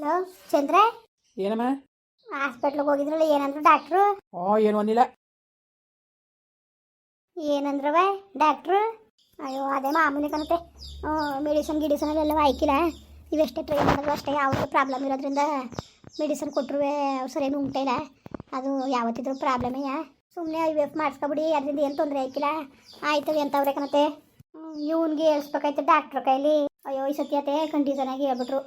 Hello ಚಂದ್ರ ಏನಮ್ಮ? ಹಾಸ್ಪಿಟ್ಲಿಗೆ ಹೋಗಿದ್ರಲ್ಲ ಏನಂದ್ರು ಡಾಕ್ಟ್ರು ಓ ಏನು ಒಂದಿಲ್ಲ ಏನಂದ್ರವ? ಡಾಕ್ಟ್ರು ಅಯ್ಯೋ ಅದೇ ಮಾಮೂಲಿ ಕಣತೆ ಮೆಡಿಸನ್ ಗಿಡಿಸನ್ ಎಲ್ಲ ಹಾಕಿಲ್ಲ. ಇವೆಷ್ಟೇ ಟ್ರೈ ಮಾಡಿದ್ರು ಅಷ್ಟೇ ಯಾವುದೇ ಪ್ರಾಬ್ಲಮ್ ಇರೋದ್ರಿಂದ ಮೆಡಿಸನ್ ಕೊಟ್ಟರು ಸರಿಯಾಗಿ ಉಂಟೆ ಅದು ಯಾವತ್ತಿದ್ರು ಪ್ರಾಬ್ಲಮೇ ಸುಮ್ಮನೆ ಐ ವಿ ಎಫ್ ಮಾಡಿಸ್ಕೊಬಿಡಿ ಅದರಿಂದ ಏನು ತೊಂದರೆ ಆಯ್ಕಿಲ್ಲ ಆಯ್ತು ಎಂತವ್ರೆ ಕಣತೆ ಇವನ್ಗೆ ಹೇಳ್ಸ್ಬೇಕಾಯ್ತು ಡಾಕ್ಟ್ರ್ ಕೈಲಿ. ಅಯ್ಯೋ, ಈ ಸತಿ ಅತ್ತೆ ಕಂಡೀಷನ್ ಆಗಿ ಹೇಳ್ಬಿಟ್ರು.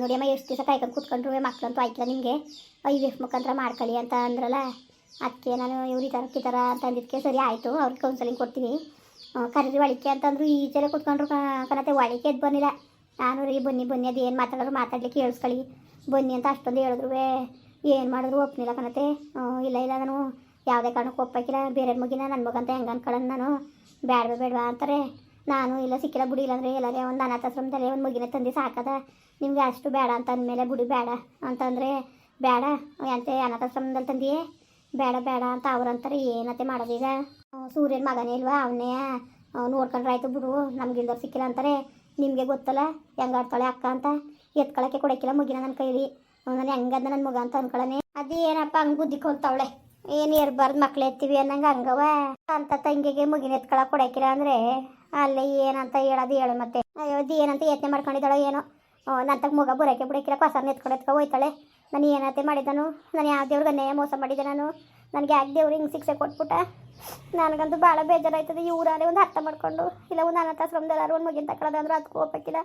ನೋಡಿ ಅಮ್ಮ, ಎಷ್ಟು ದಿವಸ ಕಾಯ್ಕೊಂಡು ಕೂತ್ಕೊಂಡ್ರು ಮಕ್ಕಳಂತೂ ಆಯ್ತಲ್ಲ ನಿಮಗೆ? ಐ ವಿ ಎಫ್ ಮುಖಾಂತರ ಮಾಡ್ಕೊಳ್ಳಿ ಅಂತ ಅಂದ್ರಲ್ಲ? ಅದಕ್ಕೆ ನಾನು ಇವ್ರು ಈ ಥರ ಅಂತ ಅಂದಿದ್ದಕ್ಕೆ ಸರಿ ಆಯಿತು, ಅವ್ರಿಗೆ ಕೌನ್ಸಲಿಂಗ್ ಕೊಡ್ತೀನಿ. ಕರೀರಿ ಒಳಿಕೆ ಅಂತಂದ್ರು ಈಚೆಲೆ ಕೂತ್ಕೊಂಡ್ರು ಕನತೆ ಒಳಿಕೆ ಎದ್ದು ಬಂದಿಲ್ಲ ನಾನು ರೀ ಬನ್ನಿ ಬನ್ನಿ, ಅದು ಏನು ಮಾತಾಡೋರು ಮಾತಾಡ್ಲಿಕ್ಕೆ ಕೇಳಿಸ್ಕೊಳ್ಳಿ. ಬನ್ನಿ ಅಂತ ಅಷ್ಟೊಂದು ಹೇಳಿದ್ರು ಏನು ಮಾಡಿದ್ರು ಒಪ್ಪನಿಲ್ಲ ಕಣತೆ. ಇಲ್ಲ ಇಲ್ಲ, ನಾನು ಯಾವುದೇ ಕಾರಣಕ್ಕೂ ಒಪ್ಪಾಕಿಲ್ಲ. ಬೇರೆ ಮಗಿನ ನನ್ನ ಮಗಂತ ಹೆಂಗೆ ಅನ್ಕೊಳ್ಳೋದು ನಾನು? ಬೇಡವೇ ಬೇಡವಾ ಅಂತಾರೆ. ನಾನು ಇಲ್ಲ ಸಿಕ್ಕಿಲ್ಲ ಬುಡಿ ಇಲ್ಲಾಂದ್ರೆ ಎಲ್ಲರೇ ಒಂದು ಅನಾಥಾಶ್ರಮದಲ್ಲಿ ಒಂದು ಮಗಿನ ತಂದು ಸಾಕದ. ನಿಮಗೆ ಅಷ್ಟು ಬೇಡ ಅಂತ ಅಂದಮೇಲೆ ಬುಡಿ ಬೇಡ ಅಂತಂದರೆ ಬೇಡ, ಎಂತೆ ಅನಾಥಾಶ್ರಮದಲ್ಲಿ ತಂದೆಯೇ? ಬೇಡ ಬೇಡ ಅಂತ ಅವ್ರಂತಾರೆ ಏನತ್ತೆ ಮಾಡೋದೀಗ ಸೂರ್ಯನ ಮಗನೇ ಇಲ್ವಾ? ಅವನೇ ನೋಡ್ಕೊಂಡ್ರೆ ಆಯಿತು ಬಿಡು ನಮ್ಗಿಲ್ದವ್ರು ಸಿಕ್ಕಿಲ್ಲ ಅಂತಾರೆ. ನಿಮಗೆ ಗೊತ್ತಲ್ಲ, ಹೆಂಗೆ ಆಡ್ತಾಳೆ ಅಕ್ಕ ಅಂತ? ಎತ್ಕೊಳಕ್ಕೆ ಕೊಡಕ್ಕಿಲ್ಲ ಮುಗಿನ ನನ್ನ ಕೈಲಿ. ನಾನು ಹೆಂಗದ ನನ್ನ ಮಗ ಅಂತ ಅನ್ಕೊಳ್ಳನೆ ಅದೇನಪ್ಪ ಹಂಗೆ ಬುದ್ಧಿ ಕೊಂತಾವಳೆ ಏನು ಇರಬಾರ್ದು ಮಕ್ಳು ಎತ್ತೀವಿ ಅನ್ನಂಗೆ ಹಂಗವ ಅಂತ ತಂಗಿಗೆ ಮುಗಿನ ಎತ್ಕೊಳಕ್ಕೆ ಕೊಡಕ್ಕಿಲ್ಲ ಅಂದರೆ ಅಲ್ಲೇ ಏನಂತ ಹೇಳೋದು ಹೇಳು ಮತ್ತೆ. ಅಯ್ಯೋ ಏನಂತ ಯತ್ನೆ ಮಾಡ್ಕೊಂಡಿದ್ದಾಳೋ ಏನೋ. ನನ್ನ ಮುಗ ಬುರಕ್ಕೆ ಬರೋಕೆ ಬಿಡಕ್ಕಿಲ್ಲ ಕಸನ ಎತ್ಕೊಂಡು ಎತ್ಕೊ ಹೋಯ್ತಾಳೆ. ನಾನು ಏನಂತೆ ಮಾಡಿದನು ನಾನು ಯಾವ ದೇವ್ರಿಗೆ ಅನ್ಯಾಯ ಮೋಸ ಮಾಡಿದೆ ನಾನು? ನನಗೆ ಯಾಕೆ ದೇವ್ರು ಹಿಂಗೆ ಶಿಕ್ಷೆ ಕೊಟ್ಬಿಟ್ಟ? ನನಗಂತೂ ಭಾಳ ಬೇಜಾರಾಯ್ತದೆ ಇವರಾರೇ ಒಂದು ಅರ್ಥ ಮಾಡಿಕೊಂಡು. ಇಲ್ಲ, ಒಂದು ಅನಾಥಾಶ್ರಮದಲ್ಲಾರು ಒಂದು ಮಗಿನ ತಗೊಳ್ಳೋದು ಅಂದ್ರೆ ಅದಕ್ಕೂ ಒಪ್ಪಕ್ಕಿಲ್ಲ.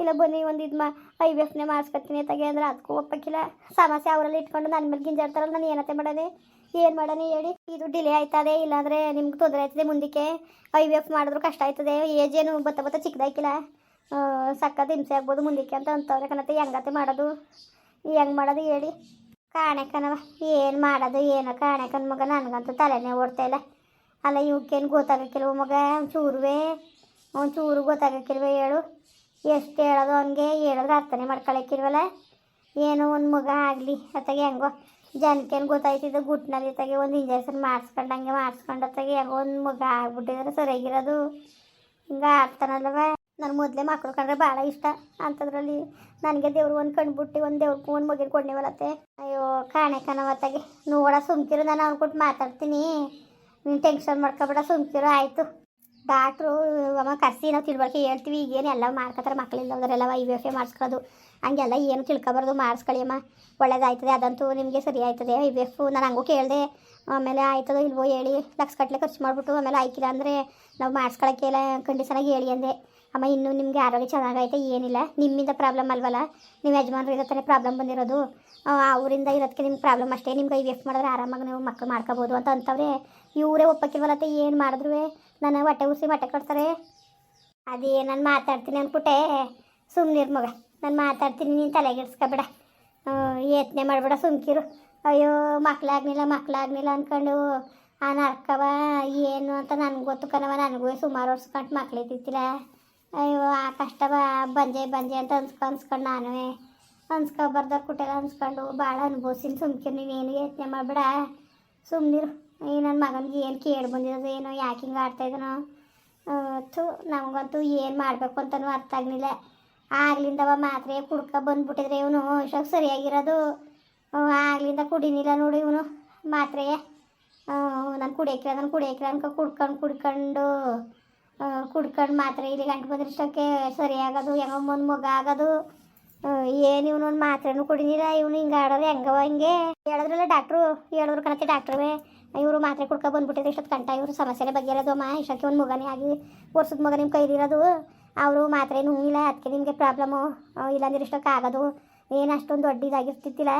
ಇಲ್ಲ, ಬನ್ನಿ, ಒಂದು ಇದು ಮಾ ಐ ಎಫ್ನೇ ಮಾಡಿಸ್ಕೊತೀನಿ ತಗೆ ಅಂದ್ರೆ ಅದಕ್ಕೂ ಒಪ್ಪಕ್ಕಿಲ್ಲ. ಸಮಸ್ಯೆ ಅವರಲ್ಲಿ ಇಟ್ಕೊಂಡು ನನ್ನ ಮೇಲೆ ಗಿಂಜಾಡ್ತಾರಲ್ಲ, ನಾನು ಏನತ್ತೆ ಮಾಡೋದೆ? ಏನು ಮಾಡೋಣ ಹೇಳಿ? ಇದು ಡಿಲೇ ಆಯ್ತದೆ, ಇಲ್ಲಾಂದರೆ ನಿಮ್ಗೆ ತೊಂದರೆ ಆಯ್ತದೆ ಮುಂದಕ್ಕೆ. ಐ ವಿ ಎಫ್ ಮಾಡಿದ್ರು ಕಷ್ಟ ಆಯ್ತದೆ ಏಜ್ ಏನು ಬತ್ತ ಬತ್ತ ಚಿಕ್ಕದಾಕಿಲ್ಲ ಸಕ್ಕತ್ ಹಿಂಸೆ ಆಗ್ಬೋದು ಮುಂದಕ್ಕೆ ಅಂತ ಅಂತವ್ರೆ ಕಣತ್ತೆ ಹೆಂಗತ್ತೆ ಮಾಡೋದು? ಹೆಂಗೆ ಮಾಡೋದು ಹೇಳಿ? ಕಾಣೆಕನವ ಏನು ಮಾಡೋದು, ಏನೋ ಕಾಣೆಕನ್ ಮಗ, ನನಗಂತೂ ತಲೆನೇ ಓಡ್ತಾ ಇಲ್ಲ. ಅಲ್ಲ ಇವಕ್ಕೇನು ಗೊತ್ತಾಗಕ್ಕಿಲ್ವ ಮಗ ಒಂಚೂರುವೆ ಒಂಚೂರು ಗೊತ್ತಾಗಕ್ಕಿಲ್ವ ಹೇಳು? ಎಷ್ಟು ಹೇಳೋದು ಅವನಿಗೆ? ಹೇಳಿದ್ರೆ ಅರ್ಥನೇ ಮಾಡ್ಕೊಳಕ್ಕಿಲ್ವಲ್ಲ? ಏನೋ ಒಂದು ಮಗ ಆಗಲಿ. ಅತ್ತಾಗೆ ಹೆಂಗೋ ಜನಕ್ಕೇನು ಗೊತ್ತಾಯ್ತಿದ್ದು ಗುಟ್ನಲ್ಲಿ ಇತ್ತಾಗೆ ಒಂದು ಇಂಜೆಕ್ಷನ್ ಮಾಡಿಸ್ಕೊಂಡಂಗೆ ಮಾಡಿಸ್ಕೊಂಡತ್ತಾಗೆ ಹೆಂಗೋ ಒಂದು ಮಗ ಆಗ್ಬಿಟ್ಟಿದ್ರೆ, ಸರಿಯಾಗಿರೋದು. ಹಿಂಗೆ ಆಡ್ತಾನಲ್ವ. ನನ್ನ ಮೊದಲೇ ಮಕ್ಕಳು ಕಂಡ್ರೆ ಭಾಳ ಇಷ್ಟ. ಅಂಥದ್ರಲ್ಲಿ ನನಗೆ ದೇವ್ರು ಒಂದು ಕಂಡುಬಿಟ್ಟು ಒಂದು ದೇವ್ರಿಗೆ ಒಂದು ಮಗಿನ ಕೊಡ್ನೇವಲತ್ತೆ ಅಯ್ಯೋ, ಕಾಣೆ ಕಣವತ್ತಾಗೆ ನೋಡ ಸುಮ್ಕಿರು, ನಾನು ಅವ್ನು ಕೊಟ್ಟು ಮಾತಾಡ್ತೀನಿ. ನೀನು ಟೆನ್ಷನ್ ಮಾಡ್ಕೊಬೇಡ, ಸುಮ್ಕಿರು, ಆಯಿತು. ಡಾಕ್ಟ್ರು ಅಮ್ಮ ಕರ್ಸಿ ನಾವು ತಿಳ್ವಳಿಕೆ ಹೇಳ್ತೀವಿ. ಈಗೇನು ಎಲ್ಲ ಮಾಡ್ಕೊತಾರೆ ಮಕ್ಕಳಿಲ್ಲದವರೆಲ್ಲ ಐ ವಿ ಎಫ್ ಎ ಮಾಡಿಸ್ಕೊಳ್ಳೋದು. ಹಂಗೆಲ್ಲ ಏನು ತಿಳ್ಕೊಬಾರ್ದು ಮಾಡಿಸ್ಕೊಳ್ಳಿ ಅಮ್ಮ ಒಳ್ಳೇದಾಯ್ತದೆ, ಅದಂತೂ ನಿಮಗೆ ಸರಿ ಆಯ್ತದೆ. ಐ ವಿ ಎಫ್ ನಾನು ಹಂಗೂ ಕೇಳಿದೆ, ಆಮೇಲೆ ಆಯ್ತದೋ ಇಲ್ವೋ ಹೇಳಿ ಲಕ್ಷ ಗಟ್ಟಲೆ ಖರ್ಚು ಮಾಡಿಬಿಟ್ಟು ಆಮೇಲೆ ಆಯ್ಕಿಲ್ಲ ಅಂದರೆ ನಾವು ಮಾಡಿಸ್ಕೊಳಕ್ಕೆ ಕಂಡೀಷನಾಗಿ ಹೇಳಿ ಅಂದೆ. ಅಮ್ಮ, ಇನ್ನೂ ನಿಮಗೆ ಆರೋಗ್ಯ ಚೆನ್ನಾಗೈತೆ, ಏನಿಲ್ಲ. ನಿಮ್ಮಿಂದ ಪ್ರಾಬ್ಲಮ್ ಅಲ್ವಲ್ಲ? ನೀವು ಯಜಮಾನ್ರು ಇರೋ ಥರ ಪ್ರಾಬ್ಲಮ್ ಬಂದಿರೋದು ಅವರಿಂದ ಇರೋದಕ್ಕೆ ನಿಮ್ಗೆ ಪ್ರಾಬ್ಲಮ್ ಅಷ್ಟೇ. ನಿಮ್ಗೆ ಐ ವಿ ಎಫ್ ಮಾಡಿದ್ರೆ ಆರಾಮಾಗಿ ನೀವು ಮಕ್ಕಳು ಮಾಡ್ಕೋಬೋದು ಅಂತ ಅಂತವ್ರೆ. ಇವರೇ ಒಪ್ಪಕ್ಕಿಲ್ವಲ್ಲತ್ತೆ ಏನು ಮಾಡಿದ್ರು? ನಾನು ಹೊಟ್ಟೆ ಉಸಿ ಹೊಟ್ಟೆ ಕೊಡ್ತಾರೆ ಅದೇ, ನಾನು ಮಾತಾಡ್ತೀನಿ ಅಂದ್ಬಿಟ್ಟೆ ಸುಮ್ಮನಿರ್ ಮಗ. ನಾನು ಮಾತಾಡ್ತೀನಿ, ನೀನು ತಲೆಗೆಡ್ಸ್ಕೊಬೇಡ ಯತ್ನೆ ಮಾಡಬೇಡ ಸುಮ್ಕಿರು. ಅಯ್ಯೋ ಮಕ್ಕಳಾಗ್ನಿಲ್ಲ ಮಕ್ಕಳಾಗ್ನಿಲ್ಲ ಅಂದ್ಕೊಂಡು ಆ ನರ್ಕವ ಏನು ಅಂತ ನನಗೆ ಗೊತ್ತು ಕಣವ ನನಗೂ ಸುಮಾರು ವರ್ಷಕೊಂಡು ಮಕ್ಳು ಅಯ್ಯೋ, ಆ ಕಷ್ಟವ, ಬಂಜೆ ಬಂಜೆ ಅಂತ ಅನ್ಸ್ಕೊ, ಅನ್ಸ್ಕೊಂಡು ನಾನು ಅನ್ಸ್ಕೊಬಾರ್ದ ಕುಟೆಲ್ಲ ಅನ್ಸ್ಕೊಂಡು ಭಾಳ ಅನುಭವಿಸಿನ ಸುಮ್ಕಿರು ನೀವೇನು ಯತ್ನೆ ಮಾಡಬೇಡ. ಸುಮ್ಮನಿರು ಈ ನನ್ನ ಮಗನಿಗೆ ಏನು ಕೇಳಿ ಬಂದಿರೋದು, ಏನೋ ಯಾಕೆ ಹಿಂಗೆ ಆಡ್ತಾ ಇದ್ದಾನೋ. ಥು, ನಮಗಂತೂ ಏನು ಮಾಡಬೇಕು ಅಂತಲೂ ಅರ್ಥ ಆಗಲಿಲ್ಲ. ಆಗ್ಲಿಂದವ ಮಾತ್ರೆ ಕುಡ್ಕ ಬಂದ್ಬಿಟ್ಟಿದ್ರೆ ಇವನು ಶಕ್ ಸರಿಯಾಗಿರೋದು. ಆಗ್ಲಿಂದ ಕುಡಿನಿಲ್ಲ ನೋಡಿ ಇವನು. ಮಾತ್ರೆ ನಾನು ಕುಡಿಯಕ್ರೆ ನಾನು ಕುಡಿಯಕ್ರೆ ಅನ್ಕೊ ಕುಡ್ಕೊಂಡು ಕುಡ್ಕೊಂಡು ಕುಡ್ಕೊಂಡು ಮಾತ್ರೆ ಇಲ್ಲಿ ಗಂಟು ಬಂದ್ರೆ ಇಷ್ಟಕ್ಕೆ ಸರಿಯಾಗೋದು, ಹೆಂಗೋ ಒಂದು ಮಗ ಆಗೋದು. ಏನು ಇವನು ಒಂದು ಮಾತ್ರೆನೂ ಕುಡಿನಿಲ್ಲ, ಇವನು ಹಿಂಗೆ ಆಡೋದು ಹೆಂಗವ ಹಿಂಗೆ. ಹೇಳಿದ್ರಲ್ಲ ಡಾಕ್ಟ್ರು ಹೇಳಿದ್ರು ಕಣತೆ ಡಾಕ್ಟ್ರವೇ. ಇವರು ಮಾತ್ರೆ ಕುಡ್ಕೊ ಬಂದ್ಬಿಟ್ಟಿದ್ರೆ ಇಷ್ಟೊತ್ತು ಕಂಟ ಇವರು ಸಮಸ್ಯೆನೇ ಬಗೆಹರೋದು ಅಮ್ಮ. ಇಷ್ಟಕ್ಕೆ ಒಂದು ಮಗನೇ ಆಗಿ ವರ್ಷದ ಮಗ ನಿಮ್ಮ ಕೈಲಿರೋದು. ಅವರು ಮಾತ್ರ ಏನು ಹೂವಿಲ್ಲ ಅದಕ್ಕೆ ನಿಮಗೆ ಪ್ರಾಬ್ಲಮ್ಮು ಇಲ್ಲಾಂದ್ರೆ ಇಷ್ಟಕ್ಕೆ ಆಗೋದು. ಏನು ಅಷ್ಟೊಂದು ದೊಡ್ಡ ಇದಾಗಿರ್ತಿತ್ತಿಲ್ಲ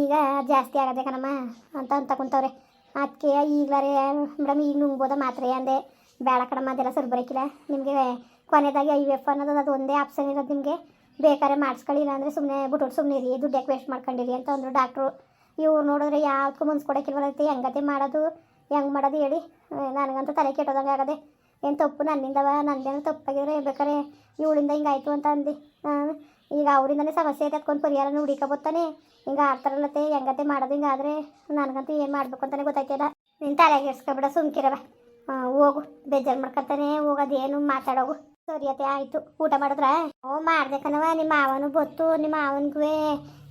ಈಗ ಜಾಸ್ತಿ ಆಗದೆ ಕಣಮ್ಮ, ಅಂತ ಅಂತ ಕುಂತವ್ರೆ. ಅದಕ್ಕೆ ಈಗಲೇ ಮೇಡಮ್, ಈಗ ನುಂಗ್ಬೋದ ಮಾತ್ರೆ ಅಂದೆ. ಬೇಡ ಕಣಮ್ಮ, ಅದೆಲ್ಲ ಸರಿ ಬರೋಕ್ಕಿಲ್ಲ ನಿಮಗೆ ಕೊನೆಯದಾಗಿ ಐ ಎಫ್ ಅನ್ನೋದು, ಅದು ಒಂದೇ ಆಪ್ಷನ್ ಇರೋದು ನಿಮಗೆ. ಬೇಕಾದ್ರೆ ಮಾಡಿಸ್ಕೊಳ್ಳಿ, ಇಲ್ಲಾಂದರೆ ಸುಮ್ಮನೆ ಬಿಟ್ಟು ಸುಮ್ಮನೆ ಇರಿ. ದುಡ್ಡು ಯಾಕೆ ವೇಸ್ಟ್ ಮಾಡ್ಕೊಂಡಿರಿ ಅಂತ ಅಂದರು ಡಾಕ್ಟ್ರು ಇವ್ರು ನೋಡಿದ್ರೆ ಯಾವ್ದಕ್ಕೂ ಮುನ್ಸ್ ಕೊಡೋಕ್ಕಿಲ್ವಲ್ಲೈತೆ ಹೆಂಗತೆ ಮಾಡೋದು, ಹೆಂಗೆ ಮಾಡೋದು ಹೇಳಿ. ನನಗಂತೂ ತಲೆ ಕೆಟ್ಟೋದಂಗೆ ಆಗದೆ. ಏನು ತಪ್ಪು? ನನ್ನಿಂದವ ನಂದೇನು ತಪ್ಪಾಗಿದ್ರೆ ಬೇಕಾರೆ ಇವಳಿಂದ ಹಿಂಗಾಯ್ತು ಅಂತ ಅಂದು. ಈಗ ಅವರಿಂದನೇ ಸಮಸ್ಯೆ ಐತೆ ಅದಕ್ಕೊಂದು ಪರಿಹಾರನ ಹುಡುಕಬೋತಾನೆ ಹಿಂಗೆ ಆಡ್ತಾರಲ್ಲತ್ತೆ ಹೆಂಗತೆ ಮಾಡೋದು ಹಿಂಗಾದ್ರೆ ನನಗಂತೂ ಏನು ಮಾಡಬೇಕು ಅಂತಲೇ ಗೊತ್ತಾಯ್ತದ ನಿನ್ನ ತಲೆಗೆ ಇಡ್ಸ್ಕೊಬೇಡ ಸುಮ್ಕಿರವ ಹೋಗು, ಬೇಜಾರು ಮಾಡ್ಕೊತಾನೆ, ಹೋಗೋದೇನು ಮಾತಾಡೋಗು. ಸರಿ ಅತ್ತೆ, ಆಯಿತು. ಊಟ ಮಾಡಿದ್ರ? ಓ ಮಾಡ್ದೆ ನಿಮ್ಮ ಮಾವನು ಬತ್ತು, ನಿಮ್ಮ ಮಾವನಿಗೂ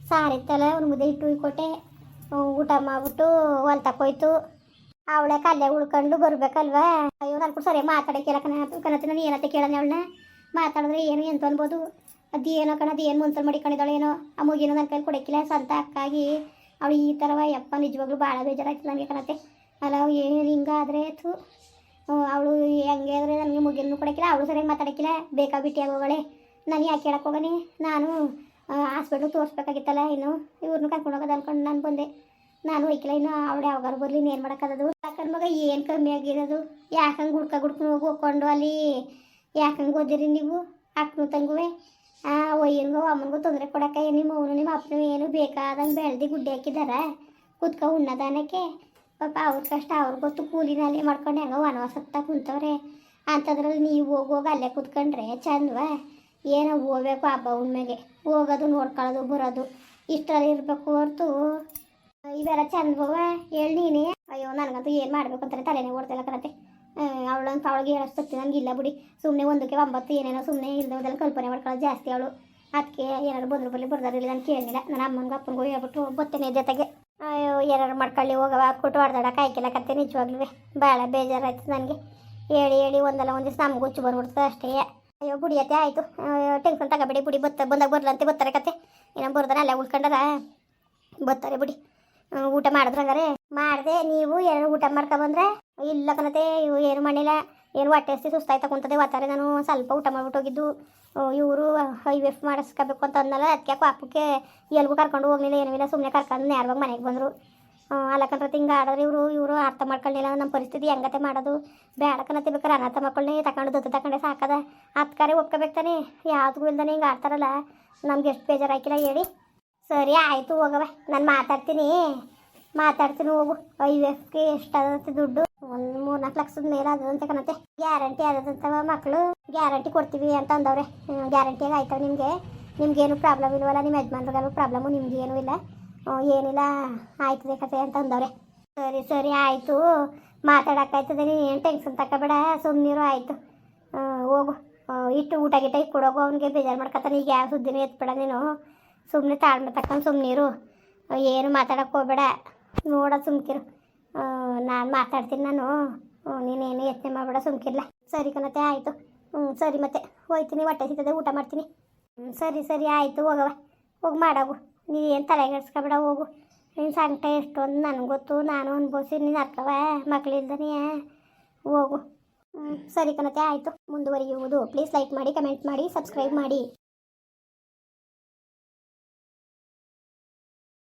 ಸಾರಿತ್ತಲ್ಲ, ಅವ್ನ ಮುದ್ದೆ ಇಟ್ಟು ಕೊಟ್ಟೆ ಊಟ ಮಾಡ್ಬಿಟ್ಟು ಹೊಲ್ ತಕೋಯ್ತು ಅವಳೆ ಕಲ್ಲೆ ಉಳ್ಕೊಂಡು ಬರ್ಬೇಕಲ್ವಾ? ಅಯ್ಯೋ, ನಾನು ಸರಿ ಮಾತಾಡಕ್ಕಿಲ್ಲ ಕಣ. ಕಣತಿ ನಾನು ಏನತ್ತೆ ಅವಳನ್ನ? ಮಾತಾಡಿದ್ರೆ ಏನು ಎಂತ ಅನ್ಬೋದು? ಏನೋ ಕಣ ಏನು ಮುನ್ಸಲ್ ಮಾಡಿಕೊಂಡಿದ್ದಾಳೆ ಏನೋ? ಆ ಮುಗಿನೋ ನನ್ನ ಕೈಲಿ ಕೊಡಕ್ಕಿಲ್ಲ. ಸ್ವಂತ ಅಕ್ಕಾಗಿ ಅವಳು ಈ ಥರವ ಯಪ್ಪ ನಿಜವಾಗ್ಲೂ ಭಾಳ ಬೇಜಾರಾಯ್ತು ನನಗೆ ಕಣತೆ ಅಲ್ಲ ಏನು ಹಿಂಗಾದ್ರೆ ಥೂ. ಅವಳು ಹೆಂಗೆ ಆದರೆ ನನಗೆ ಮುಗಿನೂ ಕೊಡಕ್ಕಿಲ್ಲ, ಅವಳು ಸರಿಯಾಗಿ ಮಾತಾಡಕ್ಕಿಲ್ಲ. ಬೇಕಾ ಬಿಟ್ಟಿಯಾಗಿ ಹೋಗಳೆ ನಾನು ಯಾಕೆ ಹೇಳಕ್ಕೆ ಹೋಗನಿ? ನಾನು ಹಾಸ್ಪಿಟ್ಲ್ ತೋರಿಸ್ಬೇಕಾಗಿತ್ತಲ್ಲ ಇನ್ನು. ಇವ್ರನ್ನೂ ಕರ್ಕೊಂಡು ಹೋಗೋದು ಅನ್ಕೊಂಡು ನಾನು ಬಂದೆ. ನಾನು ಹೋಯ್ಕಿಲ್ಲ. ಇನ್ನು ಅವಳು ಯಾವಾಗ ಬರಲಿ ಏನು ಮಾಡೋಕ್ಕದು ಯಾಕಂದ್ರೆ ಮಗ, ಏನು ಕಮ್ಮಿ ಆಗಿರೋದು? ಯಾಕಂಗೆ ಗುಡ್ಕ ಗುಡ್ಕೊಂಡು ಹೋಗಿ ಹೋಗ್ಕೊಂಡು ಅಲ್ಲಿ ಯಾಕಂಗೆ ಓದಿರಿ ನೀವು? ಅಕ್ಕನ ತಂಗುವೆ? ಒಯ್ಯನ್ಗೋ ಅಮ್ಮನಿಗೂ ತೊಂದರೆ ಕೊಡಕ್ಕೆ ನಿಮ್ಮ ಅವನು ನಿಮ್ಮ ಅಪ್ಪನ ಏನು ಬೇಕಾದಂಗೆ ಬೆಳ್ದಿ ಗುಡ್ಡೆ ಹಾಕಿದಾರ? ಕುತ್ಕ ಉಣ್ಣದಾನಕ್ಕೆ? ಪಾಪ ಅವ್ರ ಕಷ್ಟ ಅವ್ರಿಗೆ ಗೊತ್ತು ಕೂಲಿನಲ್ಲಿ ಮಾಡ್ಕೊಂಡು ಹೆಂಗೋ ವನವಾಸತ್ತ ಕುಂತವ್ರೆ. ಅಂಥದ್ರಲ್ಲಿ ನೀವು ಹೋಗಿ ಹೋಗಿ ಅಲ್ಲೇ ಕುತ್ಕೊಂಡ್ರೆ ಚಂದವ? ಏನೋ ಹೋಗ್ಬೇಕು ಹಬ್ಬ ಉಣ್ಮೆಗೆ ಹೋಗೋದು, ನೋಡ್ಕೊಳ್ಳೋದು, ಬರೋದು. ಇಷ್ಟರಲ್ಲಿ ಇರಬೇಕು ಹೊರ್ತು ಇವೆಲ್ಲ ಚಂದ ಹೋಗ, ಹೇಳಿ ನೀನೇ. ಅಯ್ಯೋ, ನನಗಂತೂ ಏನು ಮಾಡಬೇಕು ಅಂತಾರೆ, ತಲೆನೇ ಓಡ್ತಿಲ್ಲ ಕರತೆ ಅವಳಂತ ಅವಳಿಗೆ ಹೇಳೋಷ್ಟು ನನಗೆ ಇಲ್ಲ ಬಿಡಿ. ಸುಮ್ಮನೆ ಒಂದಕ್ಕೆ ಒಂಬತ್ತು, ಏನೇನೋ ಸುಮ್ಮನೆ ಇಲ್ದೋದೆಲ್ಲ ಕಲ್ಪನೆ ಮಾಡ್ಕೊಳ್ಳೋದು ಜಾಸ್ತಿ ಅವಳು. ಅದಕ್ಕೆ ಏನಾದ್ರು ಬಂದ್ರು ಬರಲಿ ಬರ್ದಾರಿಲ್ಲ ನಾನು ಕೇಳಲಿಲ್ಲ. ನನ್ನ ಅಮ್ಮನಿಗೂ ಅಪ್ಪನಿಗೂ ಹೇಳ್ಬಿಟ್ಟು ಬರ್ತೇನೆ ಜೊತೆಗೆ ಅಯ್ಯೋ ಏನಾರು ಮಾಡ್ಕೊಳ್ಳಿ ಹೋಗವ ಕೊಟ್ಟು ಹೊಡೆದಾಡಕ್ಕೆ ಆಯ್ಕಿಲ್ಲ ಕತ್ತೆ, ನಿಜವಾಗ್ಲೂ. ಭಾಳ ಬೇಜಾರಾಯ್ತು ನನಗೆ. ಹೇಳಿ ಹೇಳಿ, ಒಂದಲ್ಲ ಒಂದು ದಿವಸ ನಮಗೂ ಹುಚ್ಚು ಬಂದ್ಬಿಡ್ತದೆ ಅಷ್ಟೇ. ಅಯ್ಯೋ, ಬುಡಿಯತ್ತೆ, ಆಯಿತು. ಟೆನ್ಷನ್ ತಗೋಬೇಡಿ, ಬುಡಿ, ಬತ್ತ, ಬಂದಾಗ ಬರ್ಲಂತೆ, ಬರ್ತಾರೆ ಕತೆ ಏನೋ ಬರ್ದಾರ, ಅಲ್ಲೇ ಉಳ್ಕೊಂಡಾರ. ಬತ್ತಾರೆ ಬಿಡಿ. ಊಟ ಮಾಡಿದ್ರ ಹಂಗಾರೆ ಮಾಡಿದೆ. ನೀವು ಏನು ಊಟ ಮಾಡ್ಕೊ ಬಂದ್ರೆ ಇಲ್ಲ ಕನತೆ ಇವು ಏನು ಮಾಡಿಲ್ಲ. ಏನು ಹೊಟ್ಟೆ ಹಸ್ತಿ ಸುಸ್ತಾಯ್ತಾ ಕುಂತದೆ. ಒತ್ತಾರೆ ನಾನು ಸ್ವಲ್ಪ ಊಟ ಮಾಡ್ಬಿಟ್ಟು ಹೋಗಿದ್ದು. ಇವರು ಎಫ್ ಮಾಡಿಸ್ಕೋಬೇಕು ಅಂತ ಅಂದಲ್ಲ ಅದಕ್ಕೆ ಪಾಪಕ್ಕೆ ಎಲ್ಗೂ ಕರ್ಕೊಂಡು ಹೋಗ್ಲಿಲ್ಲ, ಏನೂ ಇಲ್ಲ. ಸುಮ್ಮನೆ ಕರ್ಕೊಂಡು ನೇರವಾಗಿ ಮನೆಗೆ ಬಂದರು. ಅಲ್ಲ ಕಣ್ರತೆ ಹಿಂಗೆ ಆಡೋರು ಇವರು ಇವರು ಅರ್ಥ ಮಾಡ್ಕೊಳ್ಳಿಲ್ಲ ನಮ್ಮ ಪರಿಸ್ಥಿತಿ ಹೆಂಗತೆ ಮಾಡೋದು? ಬೇಡ ಕಣತೆ ಬೇಕಾರೆ ಅನಾಥ ಮಕ್ಕಳನ್ನೇ ತಗೊಂಡು ದತ್ತು ತಗೊಂಡೆ ಸಾಕದ. ಅತ್ಕಾರೆ ಒಪ್ಕೋಬೇಕು ತಾನೆ? ಯಾವುದೂ ಇಲ್ದಾನೆ ಹಿಂಗೆ ಆಡ್ತಾರಲ್ಲ. ನಮ್ಗೆ ಎಷ್ಟು ಬೇಜಾರಾಕಿಲ್ಲ ಹೇಳಿ. ಸರಿ, ಆಯಿತು ಹೋಗವ ನಾನು ಮಾತಾಡ್ತೀನಿ. ಮಾತಾಡ್ತೀನಿ, ಹೋಗು. ಐ ಎಫ್ಗೆ ಎಷ್ಟಾದಂತೆ ದುಡ್ಡು? ಒಂದು ಮೂರು ನಾಲ್ಕು ಲಕ್ಷದ ಮೇಲೆ ಆದಂತೆ ಕಣತೆ ಗ್ಯಾರಂಟಿ ಆದಂತವ ಮಕ್ಕಳು ಗ್ಯಾರಂಟಿ ಕೊಡ್ತೀವಿ ಅಂತ ಅಂದವ್ರೆ. ಗ್ಯಾರಂಟಿಯಾಗಿ ಆಯ್ತವ ನಿಮಗೆ. ನಿಮ್ಗೇನು ಪ್ರಾಬ್ಲಮ್ ಇಲ್ವಲ್ಲ ನಿಮ್ಮ ಯಜಮಾನ್ರಿಗೆಲ್ಲ ಪ್ರಾಬ್ಲಮ್ ನಿಮ್ಗೆ ಏನೂ ಇಲ್ಲ ಏನಿಲ್ಲ, ಆಯ್ತದೆ ಕತೆ ಅಂತ ಅಂದವ್ರೆ. ಸರಿ ಸರಿ, ಆಯಿತು. ಮಾತಾಡೋಕ್ಕಾಯ್ತದೆ ನೀನು ಏನು ಟೆನ್ಷನ್ ತಗೋಬೇಡ ಸುಮ್ಮನಿರು ಆಯಿತು. ಹೋಗು. ಇಟ್ಟು ಊಟ ಗಿಟ ಕೊಡೋಗು. ಅವ್ನಿಗೆ ಬೇಜಾರು ಮಾಡ್ಕೊತಾನೆ ಈಗ ಯಾವ ಸುದ್ದಿನೂ ಎತ್ಬೇಡ ನೀನು. ಸುಮ್ಮನೆ ತಾಳ್ಮೆ ತಕೊಂಡು ಸುಮ್ಮನಿರು ಏನು ಮಾತಾಡಕ್ಕೆ ಹೋಗ್ಬೇಡ. ನೋಡ ಸುಮ್ಕಿರು. ನಾನು ಮಾತಾಡ್ತೀನಿ ನಾನು. ನೀನೇನು ಯತ್ನೆ ಮಾಡಬೇಡ ಸುಮ್ಕಿರ್ಲ. ಸರಿ ಕಣತೆ ಆಯಿತು. ಹ್ಞೂ ಸರಿ ಮತ್ತೆ. ಹೋಯ್ತೀನಿ, ಹೊಟ್ಟೆ ಸಿಗ್ತದೆ ಊಟ ಮಾಡ್ತೀನಿ. ಹ್ಞೂ ಸರಿ ಸರಿ, ಆಯಿತು ಹೋಗವ ಹೋಗಿ ಮಾಡಾಗು. ನೀನು ತಲೆಗೆಡ್ಸ್ಕೊಬೇಡ ಹೋಗು. ನಿನ್ನ ಸಂಕಟ ಎಷ್ಟೊಂದು ನನಗೆ ಗೊತ್ತು. ನಾನು ಅನ್ಭವಿಸಿ ನೀನು ಅರ್ಥವ? ಮಕ್ಕಳಿಲ್ದನೇ ಹೋಗು. ಹ್ಞೂ ಸರಿ ಕಣತೆ ಆಯಿತು. ಮುಂದುವರಿಯುವುದು. ಪ್ಲೀಸ್ ಲೈಕ್ ಮಾಡಿ, ಕಮೆಂಟ್ ಮಾಡಿ, ಸಬ್ಸ್ಕ್ರೈಬ್ ಮಾಡಿ.